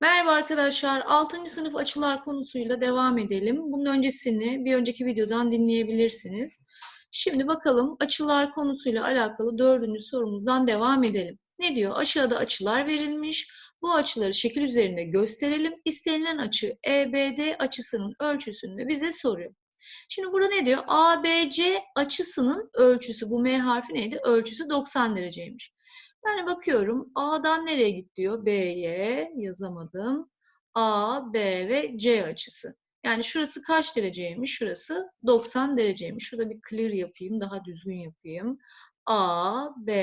Merhaba arkadaşlar. 6. sınıf açılar konusuyla devam edelim. Bunun öncesini bir önceki videodan dinleyebilirsiniz. Şimdi bakalım açılar konusuyla alakalı dördüncü sorumuzdan devam edelim. Ne diyor? Aşağıda açılar verilmiş. Bu açıları şekil üzerinde gösterelim. İstenilen açı EBD açısının ölçüsünü de bize soruyor. Şimdi burada ne diyor? ABC açısının ölçüsü, bu M harfi neydi? Ölçüsü 90 dereceymiş. Yani bakıyorum A'dan nereye git diyor? B'ye yazamadım. A, B ve C açısı. Yani şurası kaç dereceymiş? Şurası 90 dereceymiş. Şurada bir clear yapayım, daha düzgün yapayım. A, B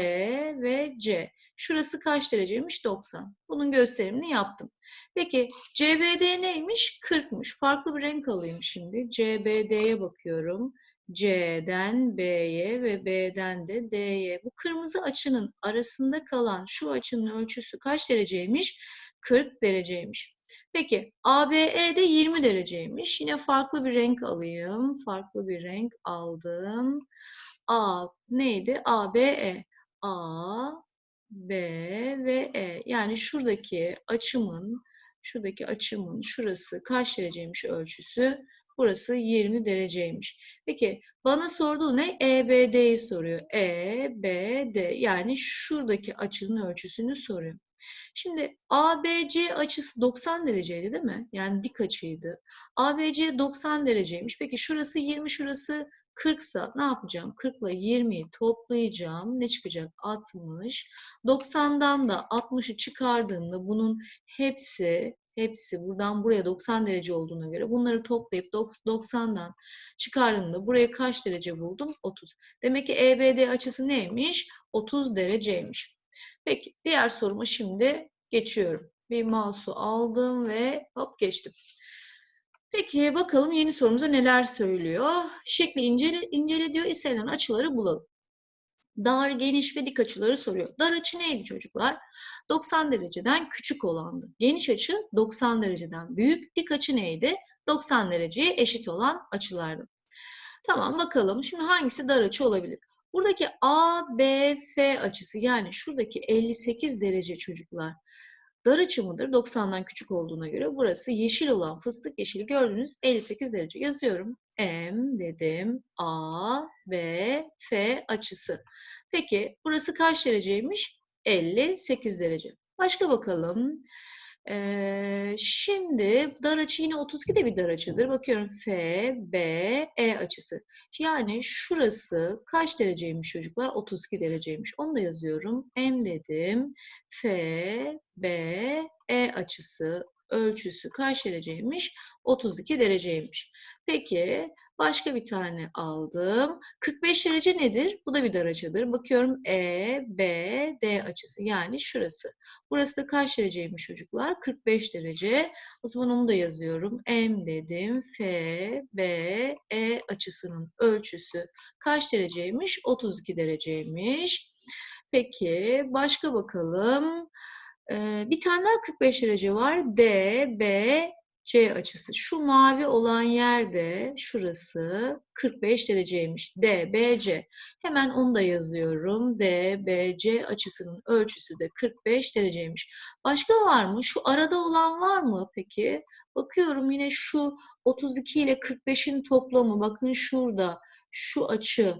ve C. Şurası kaç dereceymiş? 90. Bunun gösterimini yaptım. Peki CBD neymiş? 40'mış. Farklı bir renk alayım şimdi. CBD'ye bakıyorum. C'den B'ye ve B'den de D'ye. Bu kırmızı açının arasında kalan şu açının ölçüsü kaç dereceymiş? 40 dereceymiş. Peki ABE de 20 dereceymiş. Yine farklı bir renk alayım. Farklı bir renk aldım. A neydi? ABE. A, B ve E. Yani şuradaki açımın şuradaki açımın şurası kaç dereceymiş ölçüsü? Burası 20 dereceymiş. Peki bana sorduğu ne? EBD'yi soruyor. EBD yani şuradaki açının ölçüsünü soruyor. Şimdi ABC açısı 90 dereceydi değil mi? Yani dik açıydı. ABC 90 dereceymiş. Peki şurası 20, şurası 40 sa ne yapacağım? 40 ile 20'yi toplayacağım. Ne çıkacak? 60. 90'dan da 60'ı çıkardığımda bunun hepsi hepsi buradan buraya 90 derece olduğuna göre bunları toplayıp 90'dan çıkardığımda buraya kaç derece buldum? 30. Demek ki EBD açısı neymiş? 30 dereceymiş. Peki diğer soruma şimdi geçiyorum. Bir mouse'u aldım ve hop geçtim. Peki bakalım yeni sorumuza neler söylüyor. Şekli incele, incele diyor. İstenilen açıları bulalım. Dar, geniş ve dik açıları soruyor. Dar açı neydi çocuklar? 90 dereceden küçük olandı. Geniş açı 90 dereceden büyük. Dik açı neydi? 90 dereceye eşit olan açılardı. Tamam bakalım şimdi hangisi dar açı olabilir? Buradaki ABF açısı yani şuradaki 58 derece çocuklar dar açı mıdır? 90'dan küçük olduğuna göre burası yeşil olan fıstık yeşili gördünüz 58 derece yazıyorum. M dedim A, B, F açısı. Peki burası kaç dereceymiş? 58 derece. Başka bakalım. Ee, şimdi dar açı yine 32 de bir dar açıdır. Bakıyorum F, B, E açısı. Yani şurası kaç dereceymiş çocuklar? 32 dereceymiş. Onu da yazıyorum. M dedim. F, B, E açısı ölçüsü kaç dereceymiş? 32 dereceymiş. Peki Başka bir tane aldım. 45 derece nedir? Bu da bir açıdır. Bakıyorum E, B, D açısı yani şurası. Burası da kaç dereceymiş çocuklar? 45 derece. O zaman onu da yazıyorum. M dedim. F, B, E açısının ölçüsü kaç dereceymiş? 32 dereceymiş. Peki başka bakalım. Ee, bir tane daha 45 derece var. D, B, C açısı. Şu mavi olan yerde şurası 45 dereceymiş. DBC. Hemen onu da yazıyorum. DBC açısının ölçüsü de 45 dereceymiş. Başka var mı? Şu arada olan var mı peki? Bakıyorum yine şu 32 ile 45'in toplamı. Bakın şurada şu açı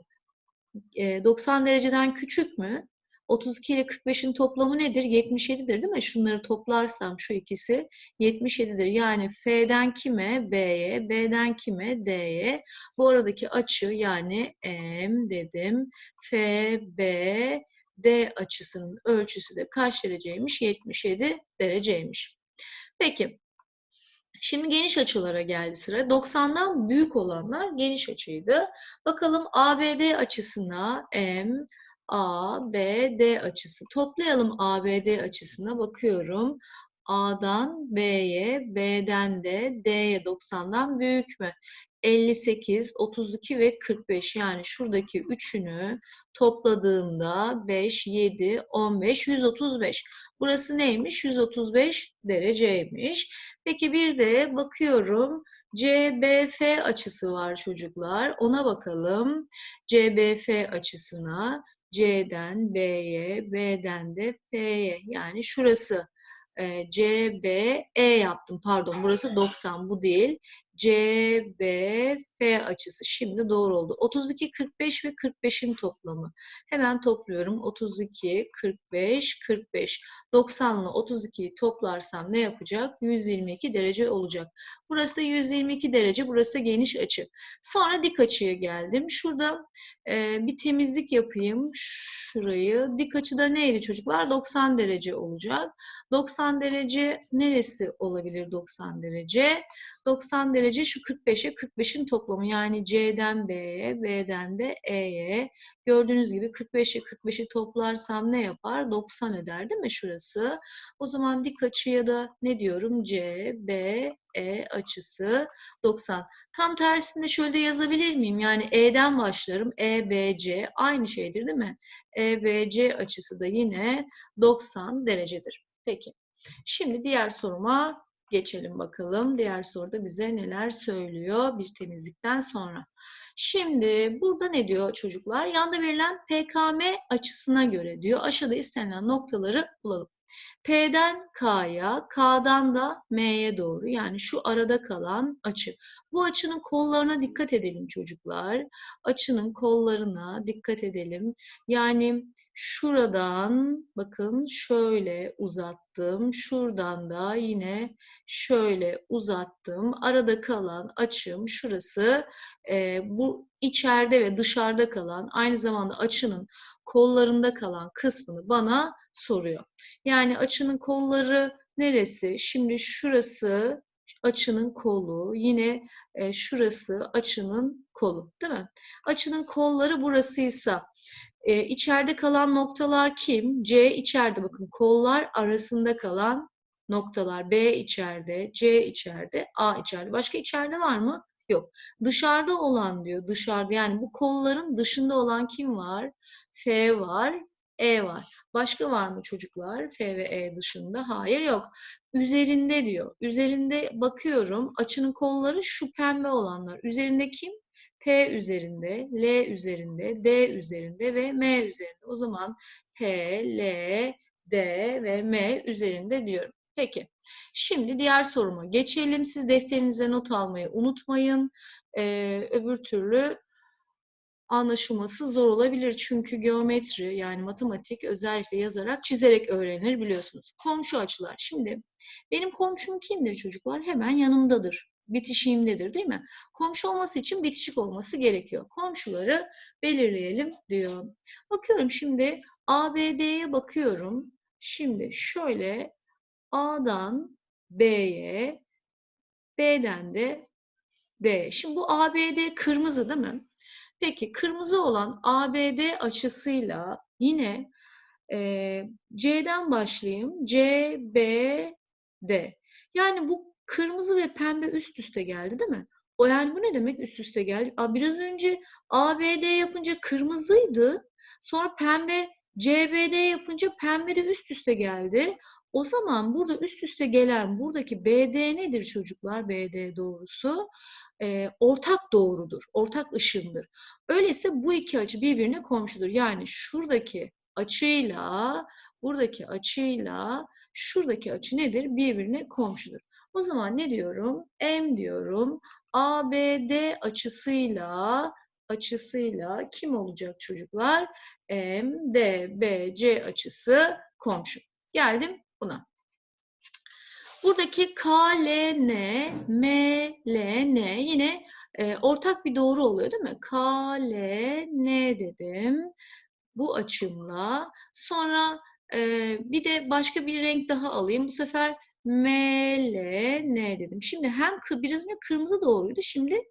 90 dereceden küçük mü? 32 ile 45'in toplamı nedir? 77'dir değil mi? Şunları toplarsam şu ikisi 77'dir. Yani F'den kime? B'ye, B'den kime? D'ye. Bu aradaki açı yani M dedim. F, B, D açısının ölçüsü de kaç dereceymiş? 77 dereceymiş. Peki. Şimdi geniş açılara geldi sıra. 90'dan büyük olanlar geniş açıydı. Bakalım ABD açısına M, A, B, D açısı. Toplayalım A, B, D açısına bakıyorum. A'dan B'ye, B'den de D'ye 90'dan büyük mü? 58, 32 ve 45 yani şuradaki üçünü topladığımda 5, 7, 15, 135. Burası neymiş? 135 dereceymiş. Peki bir de bakıyorum CBF açısı var çocuklar. Ona bakalım. CBF açısına. C'den B'ye, B'den de F'ye yani şurası e, CBE yaptım. Pardon burası 90 bu değil. CBF açısı şimdi doğru oldu. 32, 45 ve 45'in toplamı. Hemen topluyorum. 32, 45, 45. 90 ile 32'yi toplarsam ne yapacak? 122 derece olacak. Burası da 122 derece. Burası da geniş açı. Sonra dik açıya geldim. Şurada e, bir temizlik yapayım. Şurayı. Dik açıda neydi çocuklar? 90 derece olacak. 90 derece neresi olabilir 90 derece? 90 derece şu 45'e 45'in toplamı yani C'den B'ye, B'den de E'ye. Gördüğünüz gibi 45'e 45'i toplarsam ne yapar? 90 eder değil mi şurası? O zaman dik açıya da ne diyorum? C, B, E açısı 90. Tam tersinde şöyle yazabilir miyim? Yani E'den başlarım. E, B, C aynı şeydir değil mi? E, B, C açısı da yine 90 derecedir. Peki. Şimdi diğer soruma geçelim bakalım. Diğer soruda bize neler söylüyor bir temizlikten sonra. Şimdi burada ne diyor çocuklar? Yanda verilen PKM açısına göre diyor. Aşağıda istenilen noktaları bulalım. P'den K'ya, K'dan da M'ye doğru yani şu arada kalan açı. Bu açının kollarına dikkat edelim çocuklar. Açının kollarına dikkat edelim. Yani şuradan bakın şöyle uzattım. Şuradan da yine şöyle uzattım. Arada kalan açım şurası. E, bu içeride ve dışarıda kalan aynı zamanda açının kollarında kalan kısmını bana soruyor. Yani açının kolları neresi? Şimdi şurası açının kolu, yine e, şurası açının kolu, değil mi? Açının kolları burasıysa e, içeride kalan noktalar kim? C içeride bakın kollar arasında kalan noktalar. B içeride, C içeride, A içeride. Başka içeride var mı? Yok. Dışarıda olan diyor. Dışarıda yani bu kolların dışında olan kim var? F var, E var. Başka var mı çocuklar? F ve E dışında? Hayır yok. Üzerinde diyor. Üzerinde bakıyorum. Açının kolları şu pembe olanlar. Üzerinde kim? P üzerinde, L üzerinde, D üzerinde ve M üzerinde. O zaman P, L, D ve M üzerinde diyorum. Peki. Şimdi diğer soruma geçelim. Siz defterinize not almayı unutmayın. Ee, öbür türlü anlaşılması zor olabilir. Çünkü geometri yani matematik özellikle yazarak, çizerek öğrenilir biliyorsunuz. Komşu açılar. Şimdi benim komşum kimdir çocuklar? Hemen yanımdadır. Bitişiğimdedir değil mi? Komşu olması için bitişik olması gerekiyor. Komşuları belirleyelim diyor. Bakıyorum şimdi ABD'ye bakıyorum. Şimdi şöyle A'dan B'ye, B'den de D. Şimdi bu ABD kırmızı değil mi? Peki kırmızı olan ABD açısıyla yine e, C'den başlayayım. C, B, D. Yani bu kırmızı ve pembe üst üste geldi değil mi? O yani bu ne demek üst üste geldi? Aa, biraz önce ABD yapınca kırmızıydı. Sonra pembe CBD yapınca pembe de üst üste geldi. O zaman burada üst üste gelen buradaki BD nedir çocuklar? BD doğrusu e, ortak doğrudur, ortak ışındır. Öyleyse bu iki açı birbirine komşudur. Yani şuradaki açıyla buradaki açıyla şuradaki açı nedir? Birbirine komşudur. O zaman ne diyorum? M diyorum. ABD açısıyla açısıyla kim olacak çocuklar? M, D, B, C açısı komşu. Geldim buna. Buradaki K, L, N, M, L, N yine e, ortak bir doğru oluyor değil mi? K, L, N dedim bu açımla. Sonra e, bir de başka bir renk daha alayım. Bu sefer M, L, N dedim. Şimdi hem biraz önce kırmızı doğruydu. Şimdi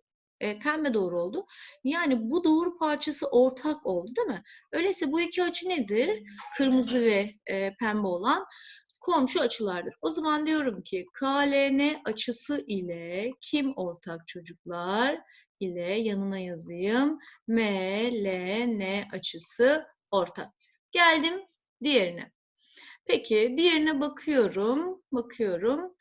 e, pembe doğru oldu. Yani bu doğru parçası ortak oldu değil mi? Öyleyse bu iki açı nedir? Kırmızı ve e, pembe olan komşu açılardır. O zaman diyorum ki KLN açısı ile kim ortak çocuklar? ile yanına yazayım. MLN açısı ortak. Geldim diğerine. Peki diğerine bakıyorum. Bakıyorum.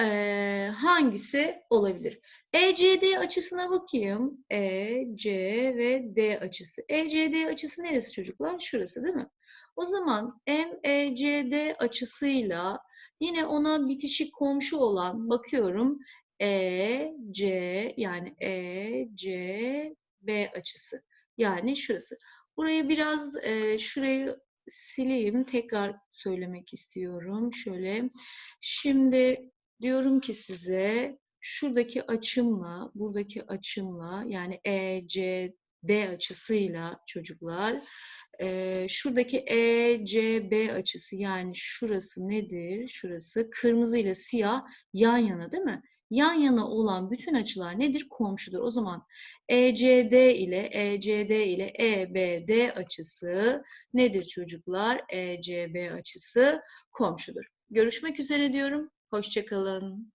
Ee, hangisi olabilir? ECD açısına bakayım. E, C ve D açısı. ECD açısı neresi çocuklar? Şurası değil mi? O zaman MECD açısıyla Yine ona bitişik komşu olan bakıyorum E, C yani E, C, B açısı. Yani şurası. Burayı biraz e, şurayı sileyim. Tekrar söylemek istiyorum. Şöyle. Şimdi diyorum ki size şuradaki açımla, buradaki açımla yani E, C, D açısıyla çocuklar e, şuradaki ECB açısı yani şurası nedir? Şurası kırmızı ile siyah yan yana değil mi? Yan yana olan bütün açılar nedir? Komşudur. O zaman ECD ile ECD ile EBD açısı nedir çocuklar? ECB açısı komşudur. Görüşmek üzere diyorum. Hoşçakalın.